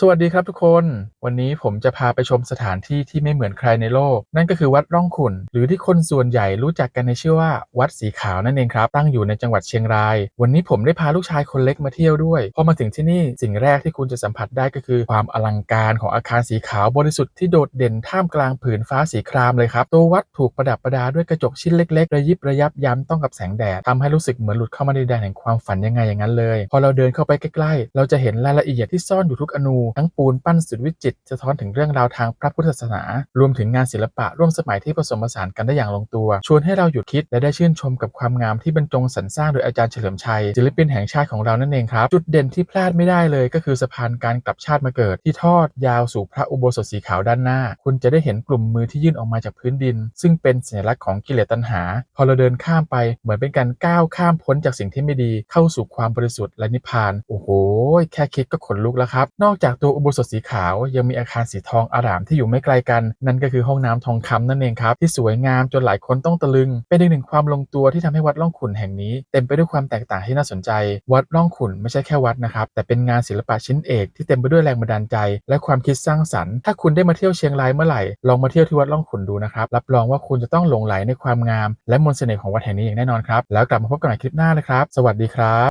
สวัสดีครับทุกคน วันนี้ผมจะพาไปชมสถานที่ที่ไม่เหมือนใครในโลก นั่นก็คือวัดร่องขุนหรือที่คนส่วนใหญ่รู้จักกันในชื่อว่า วัดสีขาวนั่นเองครับ ตั้งอยู่ในจังหวัดเชียงราย วันนี้ผมได้พาลูกชายคนเล็กมาเที่ยวด้วยพอมาถึงที่นี่สิ่งแรกที่คุณจะสัมผัสได้ก็คือ ความอลังการของอาคารสีขาวบริสุทธิ์ที่โดดเด่นท่ามกลางผืนฟ้าสีครามเลยครับตัววัดถูกประดับประดาด้วยกระจกชิ้นเล็กๆระยิบระยับย้ำต้องกับแสงแดดทำให้รู้สึกเหมือนหลุดเข้ามาในแดนแห่งความฝันยังไงอย่างนั้นเลย พอเราเดินเข้าไปใกล้ๆ เราจะเห็นรายละเอียดที่ซ่อนอยู่ทุกอนูทั้งปูนปั้นสุดวิจิตรสะท้อนถึงเรื่องราวทางพระพุทธศาสนา รวมถึงงานศิลปะร่วมสมัยที่ผสมผสานกันได้อย่างลงตัว ชวนให้เราหยุดคิดและได้ชื่นชมกับความงามที่บรรจงสรรสร้างโดยอาจารย์เฉลิมชัยศิลปินแห่งชาติของเรานั่นเองครับ จุดเด่นที่พลาดไม่ได้เลย ก็คือสะพานการกลับชาติมาเกิด ที่ทอดยาวสู่พระอุโบสถสีขาวด้านหน้า คุณจะได้เห็นกลุ่มมือที่ยื่นออกมาจากพื้นดิน ซึ่งเป็นสัญลักษณ์ของกิเลสตัณหา พอเราเดินข้ามไปเหมือนเป็นการก้าวข้ามพ้นจากสิ่งที่ไม่ดีเข้าสู่ความบริสุทธิ์และนิพพานโอ้โห แค่คิดก็ขนลุกแล้วครับ นอกจากตัวอุโบสถสีขาวยังมีอาคารสีทองอารามที่อยู่ไม่ไกลกัน นั่นก็คือห้องน้ำทองคำนั่นเองครับ ที่สวยงามจนหลายคนต้องตะลึง เป็นอีกหนึ่งความลงตัวที่ทำให้วัดร่องขุนแห่งนี้ เต็มไปด้วยความแตกต่างที่น่าสนใจ วัดร่องขุนไม่ใช่แค่วัดนะครับ แต่เป็นงานศิลปะชิ้นเอกที่เต็มไปด้วยแรงบันดาลใจ และความคิดสร้างสรรค์ ถ้าคุณได้มาเที่ยวเชียงรายเมื่อไหร่ ลองมาเที่ยวที่วัดร่องขุนดูนะครับ รับรองว่าคุณจะต้องหลงไหลในความงาม และมนต์เสน่ห์ของวัดแห่งนี้อย่างแน่นอนครับ แล้วกลับมาพบกันใหม่คลิปหน้าเลยครับ สวัสดีครับ